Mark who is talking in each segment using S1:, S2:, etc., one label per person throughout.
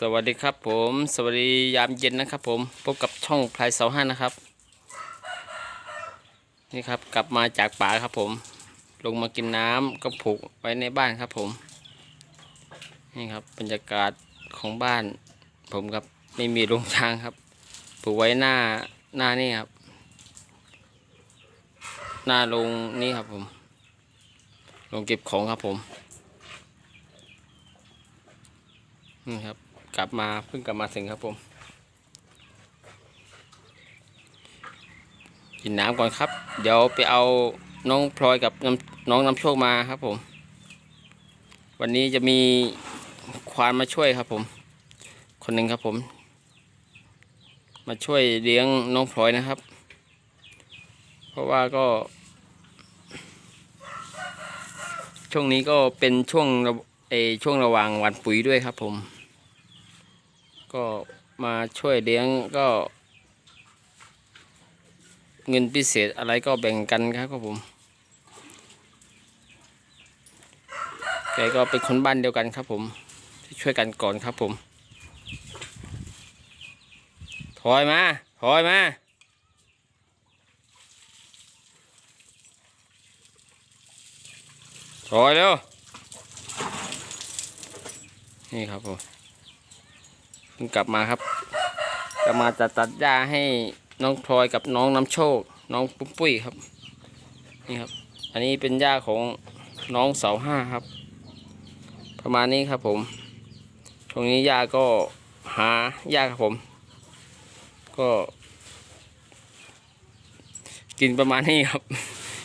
S1: สวัสดีครับผม สวัสดียามเย็นนะครับผม พบกับช่องพลายเสาห้านะครับ นี่ครับกลับมาจากป่าครับผม ลงมากินน้ำก็ผูกไว้ในบ้านครับผม นี่ครับบรรยากาศของบ้าน ผมครับไม่มีโรงช้างครับ ผูกไว้หน้าหน้านี่ครับ หน้าโรงนี่ครับผมโรงเก็บของครับผมนี่ครับ กลับมาเพิ่งกลับมาถึงครับผม กินน้ำก่อนครับ เดี๋ยวไปเอาน้องพลอยกับน้องน้ำโชคมาครับผม วันนี้จะมีควานมาช่วยครับผม คนหนึ่งครับผม มาช่วยเลี้ยงน้องพลอยนะครับ เพราะว่าก็ ช่วงนี้ก็เป็นช่วงเอช่วงระหว่างวันปุ๋ยด้วยครับผม ก็มาช่วยเลี้ยงก็ เงินพิเศษอะไรก็แบ่งกันครับครับผมแกก็เป็นคนบ้านเดียวกันครับผม ช่วยกันก่อนครับผม ถอยมา ถอยมาถอยเร็วนี่ครับผม เพิ่งกลับมาครับกลับมาจะตัดหญ้าให้น้องพลอยกับน้องน้ำโชค น้องปุ้มปุ้ยครับ นี่ครับ อันนี้เป็นหญ้าของน้องเสาห้าครับ ประมาณนี้ครับผมช่วงนี้หญ้าก็หาหญ้าครับผม ก็ กินประมาณนี้ครับ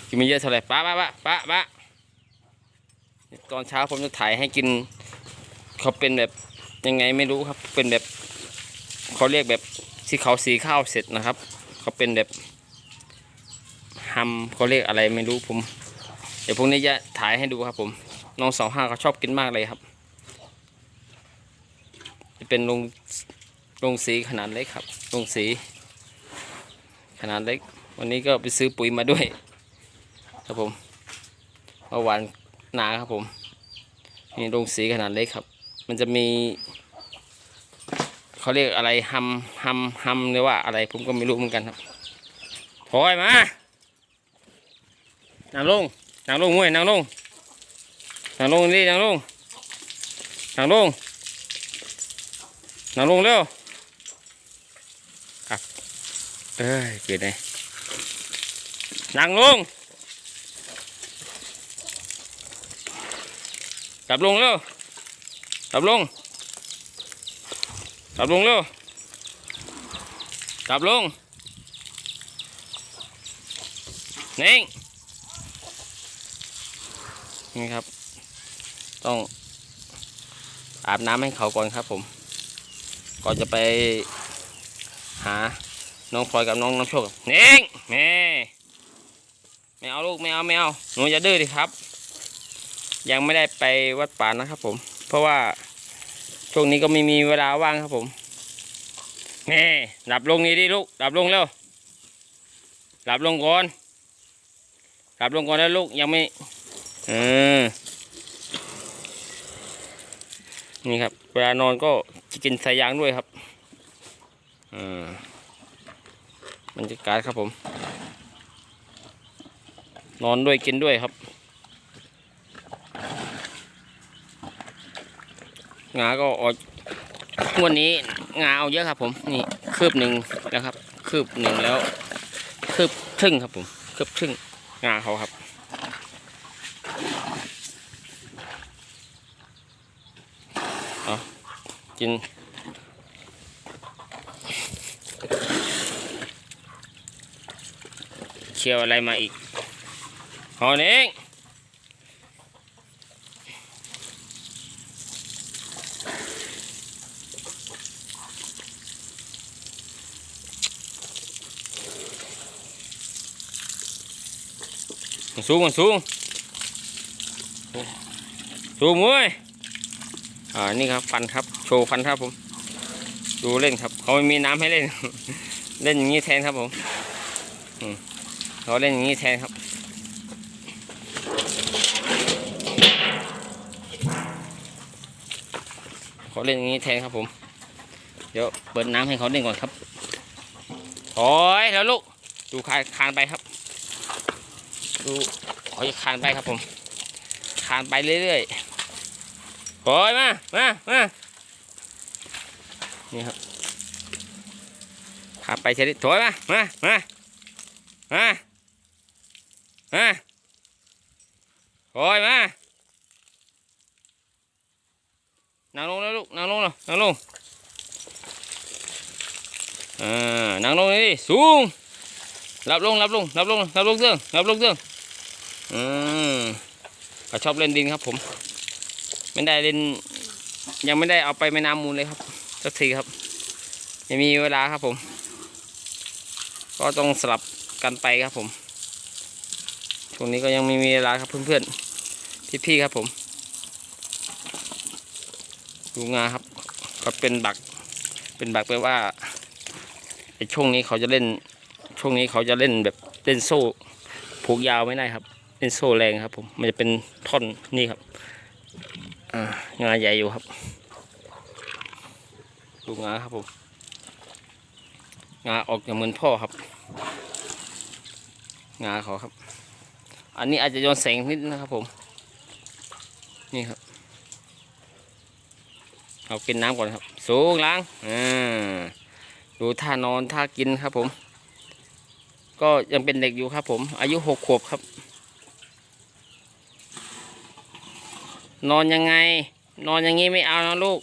S1: กินไม่เยอะเท่าไหร่ป้าป้าป้าป้าป้าตอนเช้าผมจะถ่ายให้กินเขาเป็นแบบ ยังไงไม่รู้ครับ เป็นแบบเขาเรียกแบบที่เขาสีข้าวเสร็จนะครับ เขาเป็นแบบฮัมเขาเรียกอะไรไม่รู้ผม เดี๋ยวพรุ่งนี้จะถ่ายให้ดูครับผมน้องสองห้าเขาชอบกินมากเลยครับ จะเป็นลงลงสีขนาดเล็กครับลงสี ขนาดเล็ก วันนี้ก็ไปซื้อปุ๋ยมาด้วย ครับผมเมื่อวานหนาครับผมนี่ลงสีขนาดเล็กครับ มันจะมีเขาเรียกอะไรฮัมฮัมฮัมหรือว่าอะไรผมก็ไม่รู้เหมือนกันครับถอยมานั่งลงนั่งลงมวยนั่งลงนั่งลงนี่นั่งลงนั่งลงนั่งลงเร็วครับเอ้ยเกิดไงนั่งลงกลับลงเร็ว กับลงกับลงเร็วกลับลงนิ่งนี่ครับ ต้องอาบน้ำให้เขาก่อนครับผม ก่อนจะไปหาน้องพลอยกับน้องน้ำโชคนิ่งแม่ไม่เอาลูกไม่เอาไม่เอาหนูอย่าดื้อดิครับ ยังไม่ได้ไปวัดป่านะครับผม เพราะว่าช่วงนี้ก็ไม่มีเวลาว่างครับผมนี่หลับลงนี่ดิลูกหลับลงแล้วหลับลงก่อนหลับลงก่อนแล้วลูกยังไม่เออนี่ครับ เวลานอนก็กินสายยางด้วยครับอืมบรรยากาศครับผม นอนด้วยกินด้วยครับ งาก็ออกวันนี้งาเอาเยอะครับ ผมนี่คืบหนึ่งแล้วครับ คืบหนึ่งแล้ว คืบครึ่งครับผม คืบครึ่งงาเขาครับเอากินเคี่ยวอะไรมาอีกหอเอง มันสูงมันสูงสูงมวยอ่านี่ครับฟันครับ โชว์ฟันครับผม ดูเล่นครับเขาไม่มีน้ำให้เล่น เล่นอย่างนี้แทนครับผมเขาเล่นอย่างนี้แทนครับเขอเล่นอย่างนี้แทนครับผม เดี๋ยวเปิดน้ำให้เขาเล่นก่อนครับโอ้ยแล้วลูกดูคานคานไปครับ ดูเขาจะคานไปครับผม คานไปเรื่อยๆโอ้ยมา มา มา นี่ครับคานไปเฉยๆถอยมา มา มา มา มาโอ้ยมา นั่งลงแล้วลูก นั่งลงแล้วนั่งลงอ่านั่งลงเลยสูงรับลงรับลงรับลงรับลงเครื่องรับลงเครื่อง อืมเขาชอบเล่นดินครับผม ไม่ได้เล่น ยังไม่ได้เอาไปแม่น้ำมูลเลยครับ สักทีครับ ยังมีเวลาครับผม ก็ต้องสลับกันไปครับผมช่วงนี้ก็ยังไม่มีเวลาครับเพื่อนๆ พี่ๆครับผม ดูงาครับ ก็เป็นบัก เป็นบักแปลว่าไอ้ช่วงนี้เขาจะเล่น ช่วงนี้เขาจะเล่นแบบเล่นโซ่ผูกยาวไม่ได้ครับ เล่นโซ่แรงครับผม มันจะเป็นท่อนนี่ครับอ่างาใหญ่อยู่ครับ ดูงาครับผม งาออกจากเหมือนพ่อครับ งาเขาครับ อันนี้อาจจะย้อนแสงนิดนะครับผม นี่ครับ เอากินน้ำก่อนครับ สูงล้าง อ่า ดูท่านอนท่ากินครับผม ก็ยังเป็นเด็กอยู่ครับผม อายุหกขวบครับ นอนยังไง นอนอย่างงี้ไม่เอานะลูก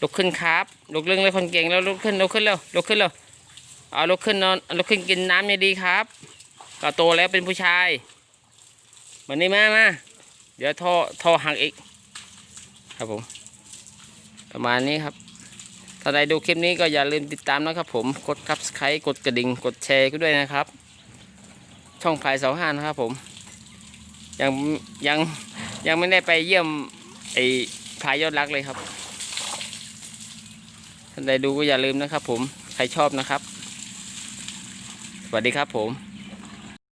S1: ลุกขึ้นครับลุกเรื่องเลยคนเก่งแล้วลุกขึ้นลุกขึ้นเร็วลุกขึ้นเร็วเอาลุกขึ้นนอนลุกขึ้นกินน้ำเนี่ยดีครับก็โตแล้วเป็นผู้ชายวันนี้มามาเดี๋ยวท่อท่อหักอีก ครับผม ประมาณนี้ครับ ถ้าใดดูคลิปนี้ก็อย่าลืมติดตามนะครับผม กดครับสไครต์กดกระดิ่ง กดแชร์ก็ด้วยนะครับ ช่องพายเสาห้านะครับผม ยังยัง ยังไม่ได้ไปเยี่ยมไอ้พายยอดรักเลยครับท่านใดดูก็อย่าลืมนะครับผม ใครชอบนะครับ สวัสดีครับผม